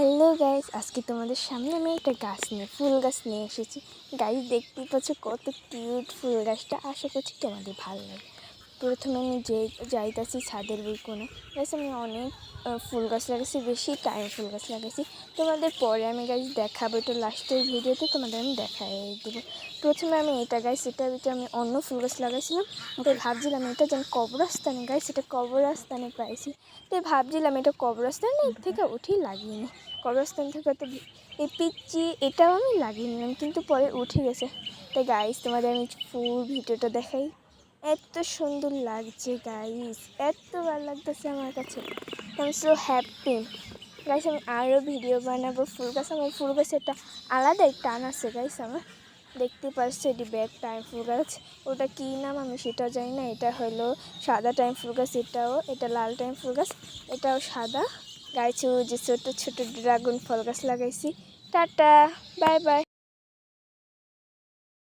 Hello guys আজকে তোমাদের সামনে আমি একটা গাছ নিয়ে, ফুল গাছ নিয়ে এসেছি। গাছ দেখতে পাচ্ছ কত কিউট ফুল গাছটা। আশা করছি তোমাদের ভালো লাগে প্রথমে আমি যে যাইতাছি ছাদের কোনো গাছ আমি অনেক ফুল গাছ লাগাইছি, বেশি টাইম ফুল গাছ লাগাইছি। তোমাদের পরে আমি গাছ দেখাবো, এটা লাস্টের ভিডিওতে তোমাদের আমি দেখাই দেবো। প্রথমে আমি এটা গাছ এটার ভিতরে আমি অন্য ফুল গাছ লাগাইছিলাম। তাই ভাবছিলাম এটা যেন কবরস্থানে গাছ এটা কবরস্থানে পাইছি। তাই ভাবছিলাম এটা কবরস্থানে থেকে উঠেই লাগিয়ে নিই কবরস্থান থেকে তো এই পিচ্ছি এটাও আমি লাগিয়ে নিলাম কিন্তু পরে উঠে গেছে। তাই গাইস তোমাদের আমি ফুল ভিডিওটা দেখাই। এত সুন্দর লাগছে গাইস এত ভালো লাগতেছে আমার কাছে। আমি সো হ্যাপি গাইস আমি আরও ভিডিও বানাবো। ফুল গাছ, আমার ফুল গাছ একটা আলাদাই টান আছে গাইস আমার। দেখতে পাচ্ছ এটি ব্যাগ টাইম ফুল গাছ। ওটা কী নাম আমি সেটাও জানি না। এটা হলো সাদা টাইম ফুল গাছ, এটাও। এটা লাল টাইম ফুল গাছ, এটাও সাদা। গাইছে যে ছোটো ছোটো ড্রাগন ফল গাছ লাগাইছি। Ta-ta, bye bye.